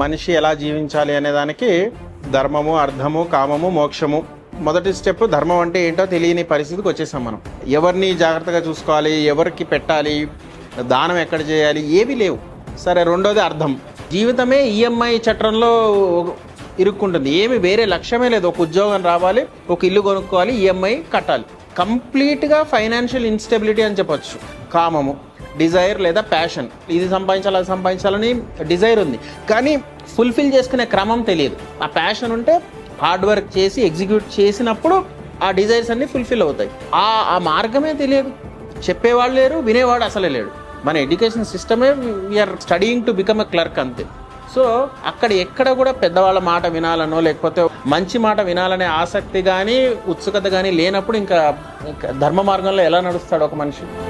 మనిషి ఎలా జీవించాలి అనే దానికి ధర్మము అర్థము కామము మోక్షము. మొదటి స్టెప్ ధర్మం అంటే ఏంటో తెలియని పరిస్థితికి వచ్చేసాం మనం. ఎవరిని జాగ్రత్తగా చూసుకోవాలి ఎవరికి పెట్టాలి దానం ఎక్కడ చేయాలి ఏవి లేవు. సరే రెండోది అర్థం. జీవితమే ఈఎంఐ చట్రంలో ఇరుక్కుంటుంది. ఏమి వేరే లక్ష్యమే లేదు. ఒక ఉద్యోగం రావాలి ఒక ఇల్లు కొనుక్కోవాలి ఈఎంఐ కట్టాలి. కంప్లీట్గా ఫైనాన్షియల్ ఇన్స్టెబిలిటీ అని చెప్పచ్చు. కామము. డిజైర్ లేదా ప్యాషన్. ఇది సంపాదించాలి అది సంపాదించాలని డిజైర్ ఉంది. కానీ ఫుల్ఫిల్ చేసుకునే క్రమం తెలియదు. ఆ ప్యాషన్ ఉంటే హార్డ్ వర్క్ చేసి ఎగ్జిక్యూట్ చేసినప్పుడు ఆ డిజైర్స్ అన్ని ఫుల్ఫిల్ అవుతాయి. ఆ ఆ మార్గమే తెలియదు. చెప్పేవాళ్ళు లేరు వినేవాడు అసలే లేడు. మన education సిస్టమే we are studying to become a clerk అంతే. సో అక్కడ ఎక్కడ కూడా పెద్దవాళ్ళ మాట వినాలనో లేకపోతే మంచి మాట వినాలనే ఆసక్తి కానీ ఉత్సుకత కానీ లేనప్పుడు ఇంకా ఇంకా ధర్మ మార్గంలో ఎలా నడుస్తాడు ఒక మనిషి?